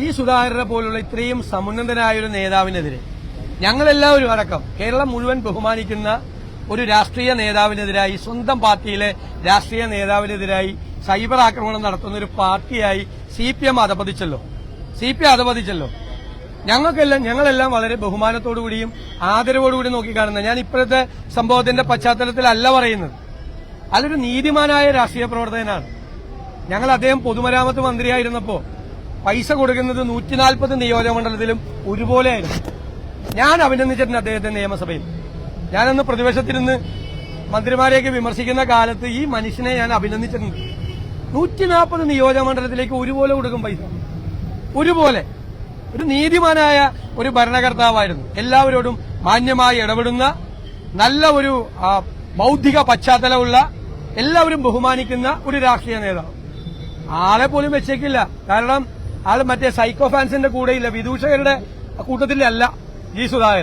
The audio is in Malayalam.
ജി സുധാകരനെ പോലുള്ള ഇത്രയും സമുന്നതനായ ഒരു നേതാവിനെതിരെ ഞങ്ങളെല്ലാവരും അടക്കം കേരളം മുഴുവൻ ബഹുമാനിക്കുന്ന ഒരു രാഷ്ട്രീയ നേതാവിനെതിരായി സ്വന്തം പാർട്ടിയിലെ രാഷ്ട്രീയ നേതാവിനെതിരായി സൈബർ ആക്രമണം നടത്തുന്ന ഒരു പാർട്ടിയായി സി പി എം അധപതിച്ചല്ലോ. സി പി അധപതിച്ചല്ലോ. ഞങ്ങൾക്കെല്ലാം ഞങ്ങളെല്ലാം വളരെ ബഹുമാനത്തോടുകൂടിയും ആദരവോടുകൂടി നോക്കിക്കാണുന്നത് ഞാൻ ഇപ്പോഴത്തെ സംഭവത്തിന്റെ പശ്ചാത്തലത്തിലല്ല പറയുന്നത്. അതൊരു നീതിമാനായ രാഷ്ട്രീയ പ്രവർത്തകനാണ്. ഞങ്ങൾ അദ്ദേഹം പൊതുമരാമത്ത് മന്ത്രിയായിരുന്നപ്പോ പൈസ കൊടുക്കുന്നത് നൂറ്റി നാൽപ്പത് നിയോജകമണ്ഡലത്തിലും ഒരുപോലെയായിരുന്നു ഞാൻ അഭിനന്ദിച്ചിട്ടുണ്ട് അദ്ദേഹത്തെ നിയമസഭയിൽ. ഞാനന്ന് പ്രതിപക്ഷത്തിരുന്ന് മന്ത്രിമാരെയൊക്കെ വിമർശിക്കുന്ന കാലത്ത് ഈ മനുഷ്യനെ ഞാൻ അഭിനന്ദിച്ചിട്ടുണ്ട്. നൂറ്റി നാൽപ്പത് നിയോജകമണ്ഡലത്തിലേക്ക് ഒരുപോലെ കൊടുക്കും പൈസ. ഒരുപോലെ. ഒരു നീതിമാനായ ഒരു ഭരണകർത്താവായിരുന്നു. എല്ലാവരോടും മാന്യമായി ഇടപെടുന്ന നല്ല ഒരു ബൗദ്ധിക പശ്ചാത്തലമുള്ള എല്ലാവരും ബഹുമാനിക്കുന്ന ഒരു രാഷ്ട്രീയ നേതാവ്. ആളെ പോലും വെച്ചേക്കില്ല. കാരണം ആൾ മറ്റേ സൈക്കോ ഫാൻസിന്റെ കൂടെയില്ല. വിദൂഷകരുടെ കൂട്ടത്തിലല്ല ജി സുധാകരൻ.